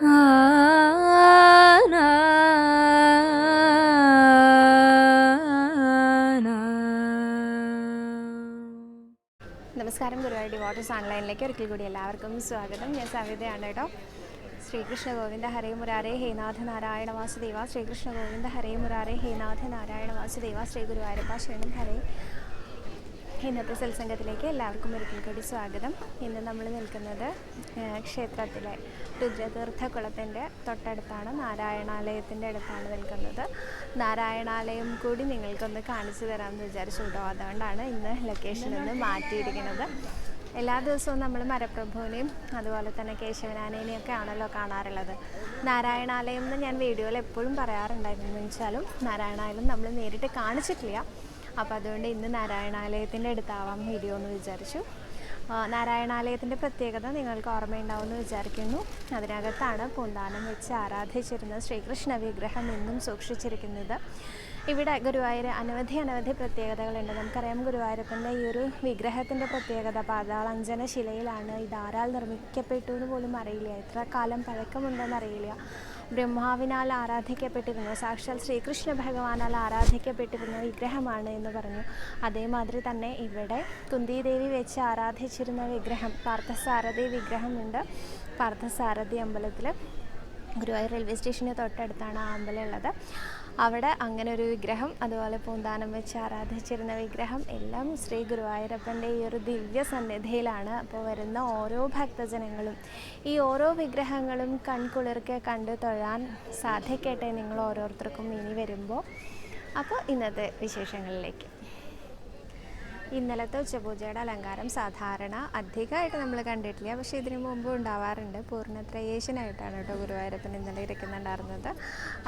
നമസ്കാരം ഗുരുവായൂർ ഡിവോട്ടേഴ്സ് ഓൺലൈനിലേക്ക് ഒരിക്കൽ കൂടി എല്ലാവർക്കും സ്വാഗതം. ഞാൻ സവിതയാണ് കേട്ടോ. ശ്രീകൃഷ്ണ ഗോവിന്ദ ഹരേ മുരാരേ ഹേനാഥ നാരായണ വാസുദേവ. ശ്രീകൃഷ്ണ ഗോവിന്ദ ഹരേ മുരാരേ ഹേനാഥ നാരായണ വാസുദേവ. ശ്രീ ഗുരുവായൂരപ്പ ശരണം ഹരേ. ഇന്നത്തെ സത്സംഗത്തിലേക്ക് എല്ലാവർക്കും ഒരിക്കൽ കൂടി സ്വാഗതം. ഇന്ന് നമ്മൾ നിൽക്കുന്നത് ക്ഷേത്രത്തിലെ രുദ്രതീർത്ഥ കുളത്തിന്റെ തൊട്ടടുത്താണ് നാരായണാലയത്തിന്റെ അടുത്താണ് നിൽക്കുന്നത്. നാരായണാലയം കൂടി നിങ്ങൾക്കൊന്ന് കാണിച്ചു തരാമെന്ന് വിചാരിച്ചു കേട്ടോ അതുകൊണ്ടാണ് ഇന്ന് ലൊക്കേഷൻ ഒന്ന് മാറ്റിയിരിക്കുന്നത്. എല്ലാ ദിവസവും നമ്മൾ മരപ്രഭുവിനെയും അതുപോലെ തന്നെ കേശവനാനേനെയും ഒക്കെ ആണല്ലോ കാണാറുള്ളത്. നാരായണാലയം എന്ന് ഞാൻ വീഡിയോയിൽ എപ്പോഴും പറയാറുണ്ടായിരുന്നു. എന്ന് വെച്ചാലും നാരായണാലയം നമ്മൾ നേരിട്ട് കാണിച്ചിട്ടില്ല. അപ്പോൾ അതുകൊണ്ട് ഇന്ന് നാരായണാലയത്തിന്റെ അടുത്താവാം വീഡിയോ എന്ന് വിചാരിച്ചു. നാരായണാലയത്തിന്റെ പ്രത്യേകത നിങ്ങൾക്ക് ഓർമ്മയുണ്ടാവുമെന്ന് വിചാരിക്കുന്നു. അതിനകത്താണ് പൂന്താനം വെച്ച് ആരാധിച്ചിരുന്ന ശ്രീകൃഷ്ണ വിഗ്രഹം ഇന്നും സൂക്ഷിച്ചിരിക്കുന്നത്. ഇവിടെ ഗുരുവായൂർ അനവധി അനവധി പ്രത്യേകതകളുണ്ട്. നമുക്കറിയാം ഗുരുവായൂരപ്പന്റെ ഈ ഒരു വിഗ്രഹത്തിന്റെ പ്രത്യേകത പാതാളഞ്ജന ശിലയിലാണ് ഇത് നിർമ്മിക്കപ്പെട്ടു എന്ന് പോലും അറിയില്ല. എത്ര കാലം പഴക്കമുണ്ടെന്ന് അറിയില്ല. ബ്രഹ്മാവിനാൽ ആരാധിക്കപ്പെട്ടിരുന്നു. സാക്ഷാൽ ശ്രീകൃഷ്ണ ഭഗവാനാൽ ആരാധിക്കപ്പെട്ടിരുന്ന വിഗ്രഹമാണ് എന്ന് പറഞ്ഞു. അതേമാതിരി തന്നെ ഇവിടെ കുന്തിദേവി വെച്ച് ആരാധിച്ചിരുന്ന വിഗ്രഹം പാർത്ഥസാരഥി വിഗ്രഹമുണ്ട്. പാർത്ഥസാരഥി അമ്പലത്തിൽ ഗുരുവായൂർ റെയിൽവേ സ്റ്റേഷന് തൊട്ടടുത്താണ് ആ അമ്പലം ഉള്ളത്. അവിടെ അങ്ങനെ ഒരു വിഗ്രഹം അതുപോലെ പൂന്താനം വെച്ച് ആരാധിച്ചിരുന്ന വിഗ്രഹം എല്ലാം ശ്രീ ഗുരുവായൂരപ്പന്റെ ഈ ഒരു ദിവ്യ സന്നിധിയിലാണ്. അപ്പോൾ വരുന്ന ഓരോ ഭക്തജനങ്ങളും ഈ ഓരോ വിഗ്രഹങ്ങളും കൺകുളിർക്കെ കണ്ടു തൊഴാൻ സാധിക്കട്ടെ നിങ്ങൾ ഓരോരുത്തർക്കും ഇനി വരുമ്പോൾ. അപ്പോൾ ഇന്നത്തെ വിശേഷങ്ങളിലേക്ക്. ഇന്നലത്തെ ഉച്ചപൂജയുടെ അലങ്കാരം സാധാരണ അധികമായിട്ട് നമ്മൾ കണ്ടിട്ടില്ല. പക്ഷേ ഇതിനു മുമ്പ് ഉണ്ടാവാറുണ്ട്. പൂർണത്രയേശനായിട്ടാണ് കേട്ടോ ഗുരുവായൂരപ്പൻ ഇന്നലെ ഇരിക്കുന്നുണ്ടായിരുന്നത്.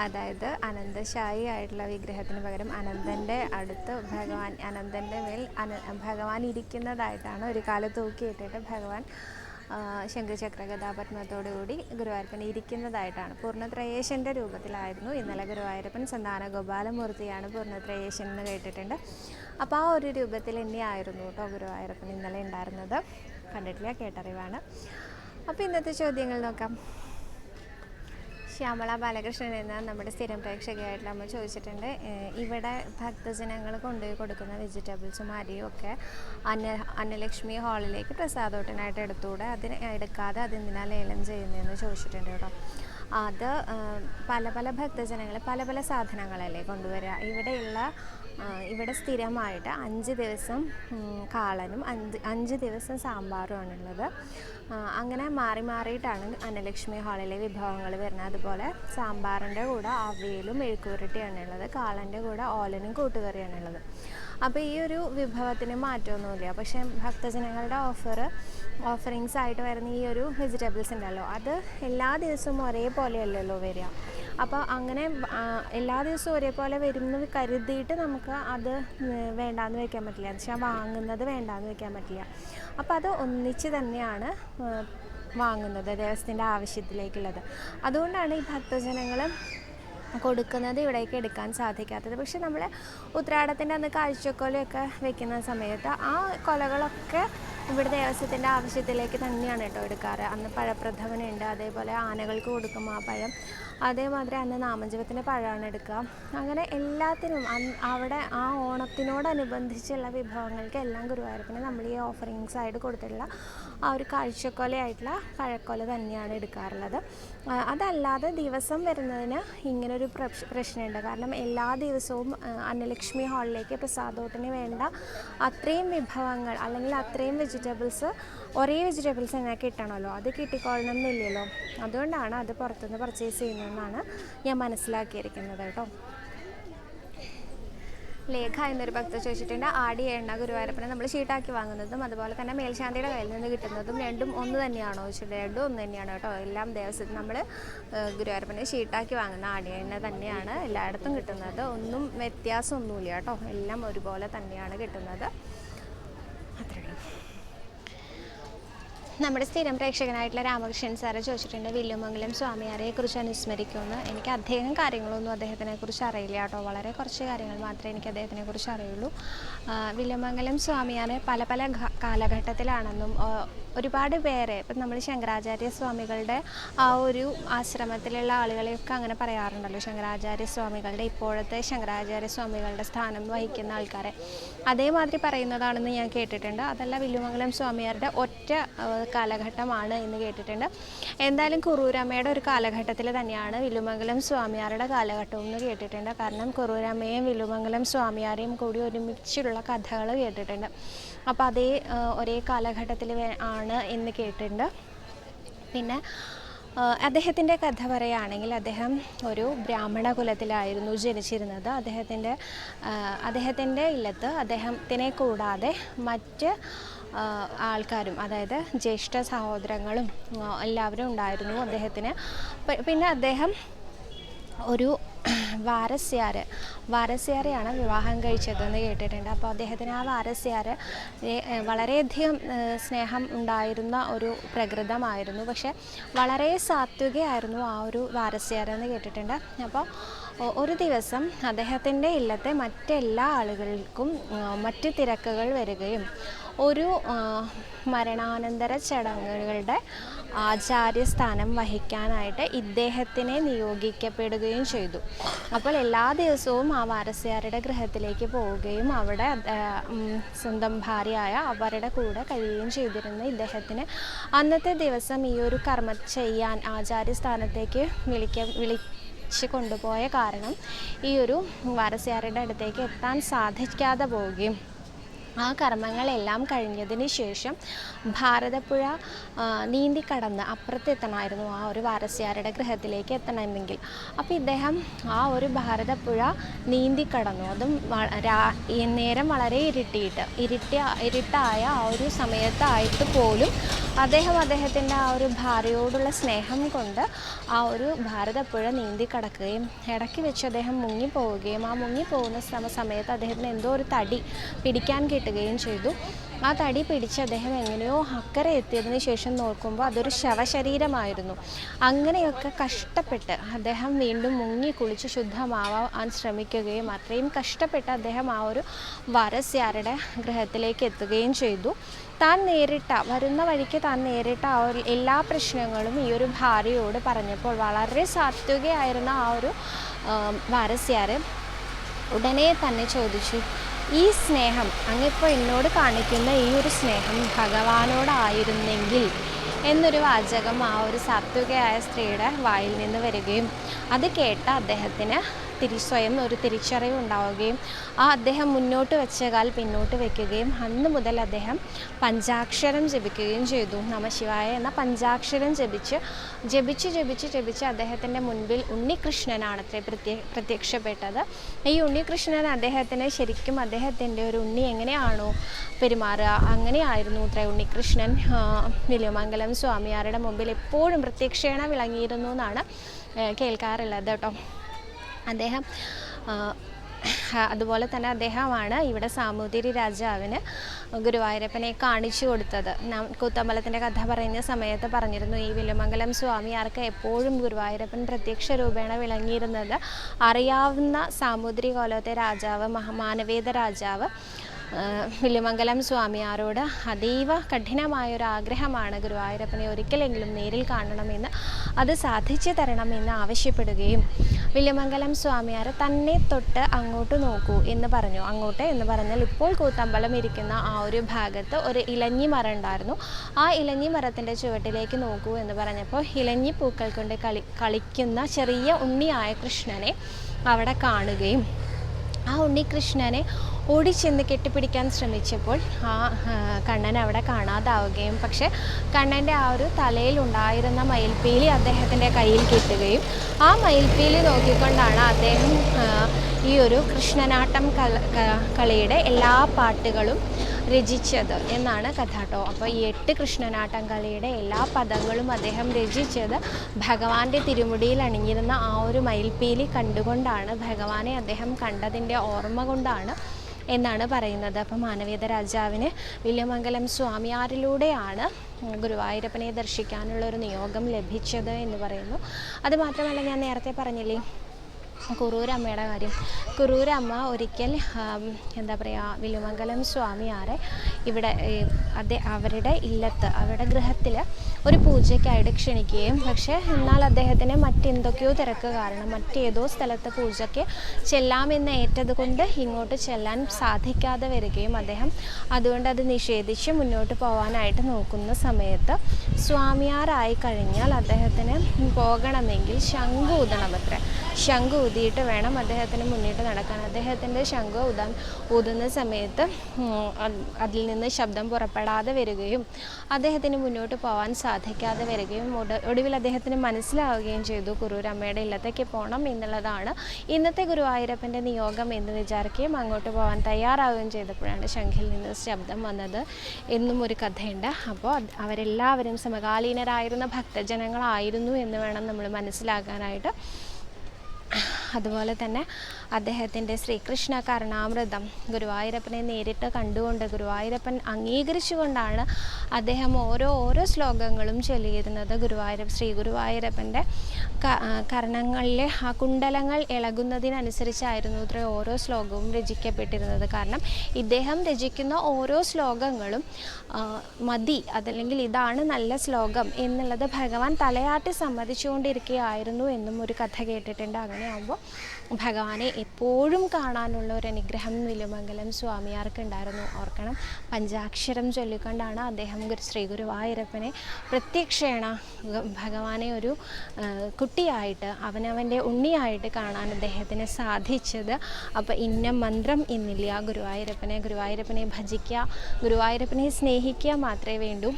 അതായത് അനന്തശായി ആയിട്ടുള്ള വിഗ്രഹത്തിന് പകരം അനന്തന്റെ അടുത്ത് ഭഗവാൻ അനന്തന്റെ മേൽ അന ഭഗവാൻ ഇരിക്കുന്നതായിട്ടാണ് ഒരു കാലത്ത് തൂക്കിയിട്ടിട്ട് ഭഗവാൻ ശംഖുചക്ര കഥാപത്മത്തോടുകൂടി ഗുരുവായൂരപ്പൻ ഇരിക്കുന്നതായിട്ടാണ് പൂർണത്രയേശന്റെ രൂപത്തിലായിരുന്നു. ഇന്നലെ ഗുരുവായൂരപ്പൻ സന്താന ഗോപാലമൂർത്തിയാണ് പൂർണത്രയേശൻ എന്ന് കേട്ടിട്ടുണ്ട്. അപ്പോൾ ആ ഒരു രൂപത്തിൽ തന്നെയായിരുന്നു കേട്ടോ ഗുരുവായൂരപ്പൻ ഇന്നലെ ഉണ്ടായിരുന്നത്. കണ്ടിട്ടില്ല കേട്ടറിവാണ്. അപ്പോൾ ഇന്നത്തെ ചോദ്യങ്ങൾ നോക്കാം. ശ്യാമള ബാലകൃഷ്ണൻ എന്ന നമ്മുടെ സ്ഥിരം പ്രേക്ഷകയായിട്ട് നമ്മൾ ചോദിച്ചിട്ടുണ്ട്. ഇവിടെ ഭക്തജനങ്ങൾ കൊണ്ടുപോയി കൊടുക്കുന്ന വെജിറ്റബിൾസും അരിയും ഒക്കെ അന്ന അന്നലക്ഷ്മി ഹാളിലേക്ക് പ്രസാദോട്ടനായിട്ട് എടുത്തുകൂടെ? അതിന് എടുക്കാതെ അതെന്തിനാ ലേലം ചെയ്യുന്നതെന്ന് ചോദിച്ചിട്ടുണ്ട് കേട്ടോ. അത് പല പല ഭക്തജനങ്ങൾ പല പല സാധനങ്ങളല്ലേ കൊണ്ടുവരിക. ഇവിടെയുള്ള ഇവിടെ സ്ഥിരമായിട്ട് അഞ്ച് ദിവസം കാളനും അഞ്ച് അഞ്ച് ദിവസം സാമ്പാറുമാണുള്ളത് അങ്ങനെ മാറി മാറിയിട്ടാണ് അന്നലക്ഷ്മി ഹാളിലെ വിഭവങ്ങൾ വരുന്നത്. അതുപോലെ സാമ്പാറിന്റെ കൂടെ അവിയലും മെഴുക്കുവരട്ടിയാണ് ഉള്ളത്. കാളന്റെ കൂടെ ഓലനും കൂട്ടുകറിയാണ് ഉള്ളത്. അപ്പോൾ ഈ ഒരു വിഭവത്തിന് മാറ്റമൊന്നുമില്ല. പക്ഷേ ഭക്തജനങ്ങളുടെ ഓഫർ ഓഫറിങ്സ് ആയിട്ട് വരുന്ന ഈ ഒരു വെജിറ്റബിൾസ് ഉണ്ടല്ലോ അത് എല്ലാ ദിവസവും ഒരേപോലെയല്ലല്ലോ വരിക. അപ്പോൾ അങ്ങനെ എല്ലാ ദിവസവും ഒരേപോലെ വരുന്നു കരുതിയിട്ട് നമുക്ക് അത് വേണ്ടാന്ന് വെക്കാൻ പറ്റില്ല. എന്ന് വെച്ചാൽ വാങ്ങുന്നത് വേണ്ടാന്ന് വെക്കാൻ പറ്റില്ല. അപ്പോൾ അത് ഒന്നിച്ച് തന്നെയാണ് വാങ്ങുന്നത് ദേവസ്വത്തിന്റെ ആവശ്യത്തിലേക്കുള്ളത്. അതുകൊണ്ടാണ് ഈ ഭക്തജനങ്ങൾ കൊടുക്കുന്നത് ഇവിടേക്ക് എടുക്കാൻ സാധിക്കാത്തത്. പക്ഷെ നമ്മൾ ഉത്രാടത്തിന്റെ അന്ന് കാഴ്ചക്കൊലയൊക്കെ വെക്കുന്ന സമയത്ത് ആ കൊലകളൊക്കെ ഇവിടെ ദേവസ്വത്തിന്റെ ആവശ്യത്തിലേക്ക് തന്നെയാണ് കേട്ടോ എടുക്കാറ്. അന്ന് പഴപ്രഥമനുണ്ട് അതേപോലെ ആനകൾക്ക് കൊടുക്കും ആ പഴം. അതേമാതിരി അന്ന് നാമജപത്തിന്റെ പഴമാണ് എടുക്കുക. അങ്ങനെ എല്ലാത്തിനും അവിടെ ആ ഓണത്തിനോടനുബന്ധിച്ചുള്ള വിഭവങ്ങൾക്ക് എല്ലാം ഗുരുവായൂരപ്പന് നമ്മൾ ഈ ഓഫറിങ്സ് ആയിട്ട് കൊടുത്തിട്ടുള്ള ആ ഒരു കാഴ്ചക്കൊലയായിട്ടുള്ള പഴക്കൊല തന്നെയാണ് എടുക്കാറുള്ളത്. അതല്ലാതെ ദിവസം വരുന്നതിന് ഇങ്ങനൊരു പ്രശ്- പ്രശ്നമുണ്ട്. കാരണം എല്ലാ ദിവസവും അന്നലക്ഷ്മി ഹാളിലേക്ക് പ്രസാദോട്ടിന് വേണ്ട അത്രയും വിഭവങ്ങൾ അല്ലെങ്കിൽ അത്രയും വെജിറ്റബിൾസ് ഒരേ വെജിറ്റബിൾസ് തന്നെ കിട്ടണമല്ലോ. അത് കിട്ടിക്കൊള്ളണം എന്നില്ലല്ലോ അതുകൊണ്ടാണ് അത് പുറത്തുനിന്ന് പർച്ചേസ് ചെയ്യുന്നതെന്നാണ് ഞാൻ മനസ്സിലാക്കിയിരിക്കുന്നത് കേട്ടോ. ലേഖ എന്നൊരു ഭക്ത ചോദിച്ചിട്ടുണ്ട്. ആടി എണ്ണ ഗുരുവായൂരപ്പനെ നമ്മൾ ഷീട്ടാക്കി വാങ്ങുന്നതും അതുപോലെ തന്നെ മേൽശാന്തിയുടെ കയ്യിൽ നിന്ന് കിട്ടുന്നതും രണ്ടും ഒന്ന് തന്നെയാണോ ചോദിച്ചിട്ട് രണ്ടും ഒന്ന് തന്നെയാണ് കേട്ടോ. എല്ലാം ദേവസ്വത്തിൽ നമ്മൾ ഗുരുവായൂരപ്പനെ ഷീട്ടാക്കി വാങ്ങുന്ന ആടി എണ്ണ തന്നെയാണ് എല്ലായിടത്തും കിട്ടുന്നത്. ഒന്നും വ്യത്യാസമൊന്നുമില്ല കേട്ടോ. എല്ലാം ഒരുപോലെ തന്നെയാണ് കിട്ടുന്നത്. അത്രയേ ഉള്ളൂ. നമ്മുടെ സ്ഥിരം പ്രേക്ഷകനായിട്ടുള്ള രാമകൃഷ്ണൻ സാറ് ചോദിച്ചിട്ടുണ്ട് വില്ലുമംഗലം സ്വാമിയാരെ കുറിച്ച് അനുസ്മരിക്കുമെന്ന് എനിക്ക് അധികം കാര്യങ്ങളൊന്നും അദ്ദേഹത്തിനെ കുറിച്ച് അറിയില്ല കേട്ടോ. വളരെ കുറച്ച് കാര്യങ്ങൾ മാത്രമേ എനിക്ക് അദ്ദേഹത്തിനെ കുറിച്ച് അറിയുള്ളൂ വില്ലുമംഗലം സ്വാമിയാരെ പല പല കാലഘട്ടത്തിലാണെന്നും ഒരുപാട് പേരെ ഇപ്പം നമ്മൾ ശങ്കരാചാര്യ സ്വാമികളുടെ ആ ഒരു ആശ്രമത്തിലുള്ള ആളുകളെയൊക്കെ അങ്ങനെ പറയാറുണ്ടല്ലോ. ശങ്കരാചാര്യ സ്വാമികളുടെ ഇപ്പോഴത്തെ ശങ്കരാചാര്യ സ്വാമികളുടെ സ്ഥാനം വഹിക്കുന്ന ആൾക്കാരെ. അതേമാതിരി പറയുന്നതാണെന്ന് ഞാൻ കേട്ടിട്ടുണ്ട്. അതല്ല വില്ലുമംഗലം സ്വാമിയാരുടെ ഒറ്റ കാലഘട്ടമാണ് എന്ന് കേട്ടിട്ടുണ്ട്. എന്തായാലും കുറൂരമ്മയുടെ ഒരു കാലഘട്ടത്തിൽ തന്നെയാണ് വില്ലുമംഗലം സ്വാമിയാരുടെ കാലഘട്ടവും എന്ന് കേട്ടിട്ടുണ്ട്. കാരണം കുറൂരമ്മയും വില്ലുമംഗലം സ്വാമിയാരെയും കൂടി ഒരുമിച്ചുള്ള കഥകൾ കേട്ടിട്ടുണ്ട്. അപ്പോൾ അതേ ഒരേ കാലഘട്ടത്തിൽ ആണ് എന്ന് കേട്ടിട്ടുണ്ട്. പിന്നെ അദ്ദേഹത്തിന്റെ കഥ പറയുകയാണെങ്കിൽ അദ്ദേഹം ഒരു ബ്രാഹ്മണ കുലത്തിലായിരുന്നു ജനിച്ചിരുന്നത്. അദ്ദേഹത്തിന്റെ അദ്ദേഹത്തിന്റെ ഇല്ലത്ത് അദ്ദേഹത്തിനെ കൂടാതെ മറ്റ് ആൾക്കാരും അതായത് ജ്യേഷ്ഠ സഹോദരങ്ങളും എല്ലാവരും ഉണ്ടായിരുന്നു അദ്ദേഹത്തിന്. പിന്നെ അദ്ദേഹം ഒരു വാരസ്യാര്. വാരസ്യാരെയാണ് വിവാഹം കഴിച്ചതെന്ന് കേട്ടിട്ടുണ്ട്. അപ്പോൾ അദ്ദേഹത്തിന് ആ ഏ, വളരെയധികം സ്നേഹം ഉണ്ടായിരുന്ന ഒരു പ്രകൃതമായിരുന്നു. പക്ഷെ വളരെ സാത്വികയായിരുന്നു ആ ഒരു വാരസ്യാരെന്ന് കേട്ടിട്ടുണ്ട്. അപ്പോൾ ഒരു ദിവസം അദ്ദേഹത്തിന്റെ ഇല്ലത്തെ മറ്റെല്ലാ ആളുകൾക്കും മറ്റ് തിരക്കുകൾ വരികയും ഒരു മരണാനന്തര ചടങ്ങുകളുടെ ആചാര്യസ്ഥാനം വഹിക്കാനായിട്ട് ഇദ്ദേഹത്തിനെ നിയോഗിക്കപ്പെടുകയും ചെയ്തു. അപ്പോൾ എല്ലാ ദിവസവും ആ വാരസ്യാരുടെ ഗൃഹത്തിലേക്ക് പോവുകയും അവിടെ സ്വന്തം ഭാര്യയായ അവരുടെ കൂടെ കഴിയുകയും ചെയ്തിരുന്ന ഇദ്ദേഹത്തിന് അന്നത്തെ ദിവസം ഈ ഒരു കർമ്മ ചെയ്യാൻ ആചാര്യസ്ഥാനത്തേക്ക് വിളിക്ക വിളി കൊണ്ടുപോയ കാരണം ഈ ഒരു വാരസ്യാരുടെ അടുത്തേക്ക് എത്താൻ സാധിക്കാതെ പോവുകയും ആ കർമ്മങ്ങളെല്ലാം കഴിഞ്ഞതിന് ശേഷം ഭാരതപ്പുഴ നീന്തി കടന്ന് അപ്പുറത്തെത്തണമായിരുന്നു ആ ഒരു വാരസ്യാരുടെ ഗൃഹത്തിലേക്ക് എത്തണമെങ്കിൽ. അപ്പോൾ ഇദ്ദേഹം ആ ഒരു ഭാരതപ്പുഴ നീന്തിക്കടന്നു. അതും വ- രാ- ഈ നേരം വളരെ ഇരുട്ടിയിട്ട് ഇരുട്ടി ഇരുട്ടായ ആ ഒരു സമയത്തായിട്ട് പോലും അദ്ദേഹം അദ്ദേഹത്തിന്റെ ആ ഒരു ഭാര്യയോടുള്ള സ്നേഹം കൊണ്ട് ആ ഒരു ഭാരതപ്പുഴ നീന്തി കടക്കുകയും ഇടയ്ക്ക് വെച്ച് അദ്ദേഹം മുങ്ങിപ്പോവുകയും ആ മുങ്ങിപ്പോകുന്ന സമ സമയത്ത് അദ്ദേഹത്തിന് എന്തോ ഒരു തടി പിടിക്കാൻ കിട്ടുകയും ചെയ്തു. ആ തടി പിടിച്ച് അദ്ദേഹം എങ്ങനെയോ അക്കരെ എത്തിയതിന് ശേഷം നോക്കുമ്പോൾ അതൊരു ശവശരീരമായിരുന്നു. അങ്ങനെയൊക്കെ കഷ്ടപ്പെട്ട് അദ്ദേഹം വീണ്ടും മുങ്ങി കുളിച്ച് ശുദ്ധമാവാൻ ശ്രമിക്കുകയും അത്രയും കഷ്ടപ്പെട്ട് അദ്ദേഹം ആ ഒരു വരസ്യാരുടെ ഗ്രഹത്തിലേക്ക് എത്തുകയും ചെയ്തു. താൻ നേരിട്ട വരുന്ന വഴിക്ക് താൻ നേരിട്ട ആ ഒരു എല്ലാ പ്രശ്നങ്ങളും ഈ ഒരു ഭാര്യയോട് പറഞ്ഞപ്പോൾ വളരെ സാത്വികയായിരുന്ന ആ ഒരു വരസ്യാർ ഉടനെ തന്നെ ചോദിച്ചു ഈ സ്നേഹം അങ്ങിപ്പോൾ എന്നോട് കാണിക്കുന്ന ഈ ഒരു സ്നേഹം ഭഗവാനോടായിരുന്നെങ്കിൽ എന്നൊരു വാചകം ആ ഒരു സാത്വികയായ സ്ത്രീയുടെ വായിൽ നിന്ന് വരികയും അത് കേട്ട അദ്ദേഹത്തിന് തിരി സ്വയം ഒരു തിരിച്ചറിവ് ഉണ്ടാവുകയും ആ അദ്ദേഹം മുന്നോട്ട് വെച്ച കാൽ പിന്നോട്ട് വെക്കുകയും അന്ന് മുതൽ അദ്ദേഹം പഞ്ചാക്ഷരം ജപിക്കുകയും ചെയ്തു. നമശിവായ എന്ന പഞ്ചാക്ഷരം ജപിച്ച് ജപിച്ച് ജപിച്ച് ജപിച്ച് അദ്ദേഹത്തിന്റെ മുൻപിൽ ഉണ്ണികൃഷ്ണനാണത്രേ പ്രത്യ പ്രത്യക്ഷപ്പെട്ടത്. ഈ ഉണ്ണികൃഷ്ണൻ അദ്ദേഹത്തിന് ശരിക്കും അദ്ദേഹത്തിന്റെ ഒരു ഉണ്ണി എങ്ങനെയാണോ പെരുമാറുക അങ്ങനെയായിരുന്നു അത്രേ ഉണ്ണികൃഷ്ണൻ വില്യമംഗലം സ്വാമിയാരുടെ മുമ്പിൽ എപ്പോഴും പ്രത്യക്ഷേണ വിളങ്ങിയിരുന്നു എന്നാണ് കേൾക്കാറുള്ളത് കേട്ടോ. അദ്ദേഹം അതുപോലെ തന്നെ അദ്ദേഹമാണ് ഇവിടെ സാമൂതിരി രാജാവിന് ഗുരുവായൂരപ്പനെ കാണിച്ചു കൊടുത്തത്. നാം കൂത്തമ്പലത്തിന്റെ കഥ പറയുന്ന സമയത്ത് പറഞ്ഞിരുന്നു ഈ വില്ലുമംഗലം സ്വാമിയാർക്ക് എപ്പോഴും ഗുരുവായൂരപ്പൻ പ്രത്യക്ഷ രൂപേണ വിളങ്ങിയിരുന്നത് അറിയാവുന്ന സാമൂതിരി കോലത്തെ രാജാവ് മഹാമാനവേദ രാജാവ് ആ, വില്ലുമംഗലം സ്വാമിയാരോട് അതീവ കഠിനമായൊരു ആഗ്രഹമാണ് ഗുരുവായൂരപ്പനെ ഒരിക്കലെങ്കിലും നേരിൽ കാണണമെന്ന് അത് സാധിച്ചു തരണമെന്ന് ആവശ്യപ്പെടുകയും വില്യമംഗലം സ്വാമിയാർ തന്നെ തൊട്ട് അങ്ങോട്ട് നോക്കൂ എന്ന് പറഞ്ഞു. അങ്ങോട്ട് എന്ന് പറഞ്ഞാൽ ഇപ്പോൾ കൂത്തമ്പലം ഇരിക്കുന്ന ആ ഒരു ഭാഗത്ത് ഒരു ഇലഞ്ഞി മരം ഉണ്ടായിരുന്നു. ആ ഇലഞ്ഞി മരത്തിന്റെ ചുവട്ടിലേക്ക് നോക്കൂ എന്ന് പറഞ്ഞപ്പോൾ ഇലഞ്ഞി പൂക്കൾ കൊണ്ട് കളി കളിക്കുന്ന ചെറിയ ഉണ്ണിയായ കൃഷ്ണനെ അവിടെ കാണുകയും ആ ഉണ്ണികൃഷ്ണനെ ഓടിച്ചെന്ന് കെട്ടിപ്പിടിക്കാൻ ശ്രമിച്ചപ്പോൾ ആ കണ്ണൻ അവിടെ കാണാതാവുകയും പക്ഷെ കണ്ണന്റെ ആ ഒരു തലയിൽ ഉണ്ടായിരുന്ന മയിൽപ്പീലി അദ്ദേഹത്തിന്റെ കയ്യിൽ കിട്ടുകയും ആ മയിൽപ്പീലി നോക്കിക്കൊണ്ടാണ് അദ്ദേഹം ഈ ഒരു കൃഷ്ണനാട്ടം കള കളിയുടെ എല്ലാ പാട്ടുകളും രചിച്ചത് എന്നാണ് കഥാട്ടോ. അപ്പോൾ ഈ എട്ട് കൃഷ്ണനാട്ടം കളിയുടെ എല്ലാ പദങ്ങളും അദ്ദേഹം രചിച്ചത് ഭഗവാന്റെ തിരുമുടിയിൽ അണിഞ്ഞിരുന്ന ആ ഒരു മയിൽപ്പീലി കണ്ടുകൊണ്ടാണ് ഭഗവാനെ അദ്ദേഹം കണ്ടതിന്റെ ഓർമ്മ കൊണ്ടാണ് എന്നാണ് പറയുന്നത്. അപ്പം മാനവേദ രാജാവിന് വില്യമംഗലം സ്വാമിയാരിലൂടെയാണ് ഗുരുവായൂരപ്പനെ ദർശിക്കാനുള്ള ഒരു നിയോഗം ലഭിച്ചത് എന്ന് പറയുന്നു. അത് മാത്രമല്ല ഞാൻ നേരത്തെ പറഞ്ഞില്ലേ കുറൂരമ്മയുടെ കാര്യം. കുറൂരമ്മ ഒരിക്കൽ എന്താ പറയുക വിലുമംഗലം സ്വാമിയാരെ ഇവിടെ അതെ അവരുടെ ഇല്ലത്ത് അവരുടെ ഗൃഹത്തിൽ ഒരു പൂജയ്ക്കായിട്ട് ക്ഷണിക്കുകയും പക്ഷേ എന്നാൽ അദ്ദേഹത്തിന് മറ്റെന്തൊക്കെയോ തിരക്ക് കാരണം മറ്റേതോ സ്ഥലത്ത് പൂജയ്ക്ക് ചെല്ലാമെന്ന് ഏറ്റത് കൊണ്ട് ഇങ്ങോട്ട് ചെല്ലാൻ സാധിക്കാതെ വരികയും അദ്ദേഹം അതുകൊണ്ട് അത് നിഷേധിച്ച് മുന്നോട്ട് പോകാനായിട്ട് നോക്കുന്ന സമയത്ത് സ്വാമിയാറായി കഴിഞ്ഞാൽ അദ്ദേഹത്തിന് പോകണമെങ്കിൽ ശംഖ് അത്ര. ശംഖ് ഊതിയിട്ട് വേണം അദ്ദേഹത്തിന് മുന്നിട്ട് നടക്കാൻ. അദ്ദേഹത്തിന്റെ ശംഖ് ഊതാൻ ഊതുന്ന സമയത്ത് അതിൽ നിന്ന് ശബ്ദം പുറപ്പെടാതെ വരികയും അദ്ദേഹത്തിന് മുന്നോട്ട് പോകാൻ സാധിക്കാതെ വരികയും ഒടുവിൽ അദ്ദേഹത്തിന് മനസ്സിലാവുകയും ചെയ്തു ഗുരുരമ്മയുടെ ഇല്ലത്തേക്ക് പോകണം എന്നുള്ളതാണ് ഇന്നത്തെ ഗുരുവായൂരപ്പന്റെ നിയോഗം എന്ന് വിചാരിക്കുകയും അങ്ങോട്ട് പോകാൻ തയ്യാറാവുകയും ചെയ്തപ്പോഴാണ് ശംഖിൽ നിന്ന് ശബ്ദം വന്നത് എന്നും ഒരു കഥയുണ്ട്. അപ്പോൾ അവരെല്ലാവരും സമകാലീനരായിരുന്ന ഭക്തജനങ്ങളായിരുന്നു എന്ന് വേണം നമ്മൾ മനസ്സിലാക്കാനായിട്ട് അതുപോലെ തന്നെ അദ്ദേഹത്തിന്റെ ശ്രീകൃഷ്ണ കർണാമൃതം ഗുരുവായൂരപ്പനെ നേരിട്ട് കണ്ടുകൊണ്ട് ഗുരുവായൂരപ്പൻ അംഗീകരിച്ചുകൊണ്ടാണ് അദ്ദേഹം ഓരോ ഓരോ ശ്ലോകങ്ങളും ചൊല്ലിയിരുന്നത്. ഗുരുവായൂരപ്പ ശ്രീ ഗുരുവായൂരപ്പന്റെ കർണങ്ങളിലെ ആ കുണ്ടലങ്ങൾ ഇളകുന്നതിനനുസരിച്ചായിരുന്നു ഇത്ര ഓരോ ശ്ലോകവും രചിക്കപ്പെട്ടിരുന്നത്. കാരണം ഇദ്ദേഹം രചിക്കുന്ന ഓരോ ശ്ലോകങ്ങളും മതി അതല്ലെങ്കിൽ ഇതാണ് നല്ല ശ്ലോകം എന്നുള്ളത് ഭഗവാൻ തലയാട്ടി സമ്മതിച്ചുകൊണ്ടിരിക്കുകയായിരുന്നു എന്നും ഒരു കഥ കേട്ടിട്ടുണ്ട് അങ്ങനെയാകുമ്പോൾ ഭഗവാനെ എപ്പോഴും കാണാനുള്ള ഒരു അനുഗ്രഹം വിലുമംഗലം സ്വാമിയാർക്ക് ഉണ്ടായിരുന്നു ഓർക്കണം പഞ്ചാക്ഷരം ചൊല്ലിക്കൊണ്ടാണ് അദ്ദേഹം ശ്രീ ഗുരുവായൂരപ്പനെ പ്രത്യക്ഷേണ ഭഗവാനെ ഒരു കുട്ടിയായിട്ട് അവനവന്റെ ഉണ്ണിയായിട്ട് കാണാൻ അദ്ദേഹത്തിന് സാധിച്ചത്. അപ്പോൾ ഇന്ന മന്ത്രം ഇന്നില്ല ഗുരുവായൂരപ്പനെ. ഗുരുവായൂരപ്പനെ ഭജിക്കുക ഗുരുവായൂരപ്പനെ സ്നേഹിക്കുക മാത്രമേ വേണ്ടൂ.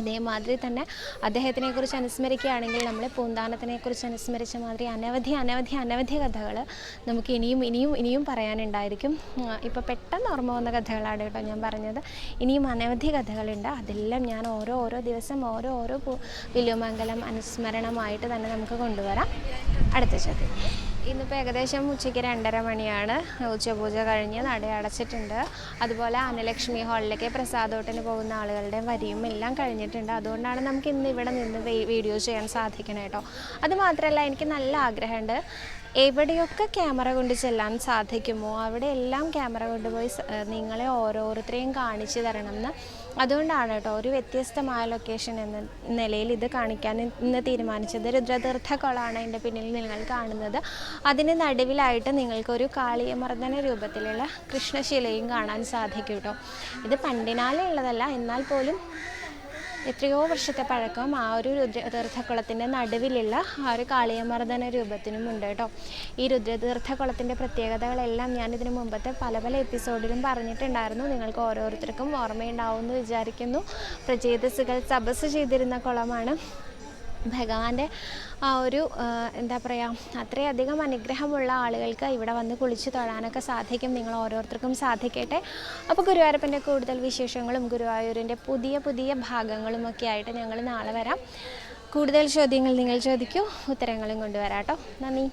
ഇതേമാതിരി തന്നെ അദ്ദേഹത്തിനെ കുറിച്ച് അനുസ്മരിക്കുകയാണെങ്കിൽ നമ്മളെ പൂന്താനത്തിനെ കുറിച്ച് അനുസ്മരിച്ച മാതിരി അനവധി അനവധി അനവധി കഥകൾ നമുക്ക് ഇനിയും ഇനിയും ഇനിയും പറയാനുണ്ടായിരിക്കും. ഇപ്പോൾ പെട്ടെന്ന് ഓർമ്മ വന്ന കഥകളാണ് കേട്ടോ ഞാൻ പറഞ്ഞത്. ഇനിയും അനവധി കഥകളുണ്ട്. അതെല്ലാം ഞാൻ ഓരോ ഓരോ ദിവസം ഓരോ ഓരോ വില്യമംഗലം അനുസ്മരണമായിട്ട് തന്നെ നമുക്ക് കൊണ്ടുവരാം. അടുത്ത ചോദ്യം. ഇന്നിപ്പോൾ ഏകദേശം ഉച്ചയ്ക്ക് രണ്ടര മണിയാണ്. ഉച്ചപൂജ കഴിഞ്ഞ് നട അടച്ചിട്ടുണ്ട്. അതുപോലെ അനലക്ഷ്മി ഹാളിലേക്ക് പ്രസാദോട്ടിന് പോകുന്ന ആളുകളുടെ വരിയും എല്ലാം കഴിഞ്ഞിട്ടുണ്ട്. അതുകൊണ്ടാണ് നമുക്ക് ഇന്ന് ഇവിടെ നിന്ന് വീഡിയോ ചെയ്യാൻ സാധിക്കണം കേട്ടോ അതുമാത്രമല്ല എനിക്ക് നല്ല ആഗ്രഹമുണ്ട്. എവിടെയൊക്കെ ക്യാമറ കൊണ്ട് ചെല്ലാൻ സാധിക്കുമോ? അവിടെയെല്ലാം ക്യാമറ കൊണ്ടുപോയി നിങ്ങളെ ഓരോരുത്തരെയും കാണിച്ചു തരണം എന്ന് അതുകൊണ്ടാണ് കേട്ടോ ഒരു വ്യത്യസ്തമായ ലൊക്കേഷൻ എന്ന നിലയിൽ ഇത് കാണിക്കാൻ ഇന്ന് തീരുമാനിച്ചത്. രുദ്രതീർത്ഥ കൊളാണ് എന്റെ പിന്നിൽ നിങ്ങൾ കാണുന്നത്. അതിന് നടുവിലായിട്ട് നിങ്ങൾക്കൊരു കാളിയമർദ്ദന രൂപത്തിലുള്ള കൃഷ്ണശിലയും കാണാൻ സാധിക്കും കേട്ടോ ഇത് പണ്ടിനാലുള്ളതല്ല എന്നാൽ പോലും എത്രയോ വർഷത്തെ പഴക്കം ആ ഒരു രുദ്ര തീർത്ഥക്കുളത്തിന്റെ നടുവിലുള്ള ആ ഒരു കാളിയമർദ്ദന രൂപത്തിനും ഉണ്ട് കേട്ടോ. ഈ രുദ്രതീർത്ഥക്കുളത്തിന്റെ പ്രത്യേകതകളെല്ലാം ഞാൻ ഇതിനു മുമ്പത്തെ പല പല എപ്പിസോഡിലും പറഞ്ഞിട്ടുണ്ടായിരുന്നു. നിങ്ങൾക്ക് ഓരോരുത്തർക്കും ഓർമ്മയുണ്ടാവുമെന്ന് വിചാരിക്കുന്നു. പ്രചേതസുകൾ തപസ് ചെയ്തിരുന്ന കുളമാണ്. ഭഗവാന്റെ ആ ഒരു എന്താ പറയുക അത്രയധികം അനുഗ്രഹമുള്ള ആളുകൾക്ക് ഇവിടെ വന്ന് കുളിച്ച് തൊഴാനൊക്കെ സാധിക്കും. നിങ്ങൾ ഓരോരുത്തർക്കും സാധിക്കട്ടെ. അപ്പോൾ ഗുരുവായൂരപ്പന്റെ കൂടുതൽ വിശേഷങ്ങളും ഗുരുവായൂരിന്റെ പുതിയ പുതിയ ഭാഗങ്ങളും ഒക്കെ ആയിട്ട് ഞങ്ങൾ നാളെ വരാം. കൂടുതൽ ചോദ്യങ്ങൾ നിങ്ങൾ ചോദിക്കൂ ഉത്തരങ്ങളും കൊണ്ടുവരാം കേട്ടോ. നന്ദി.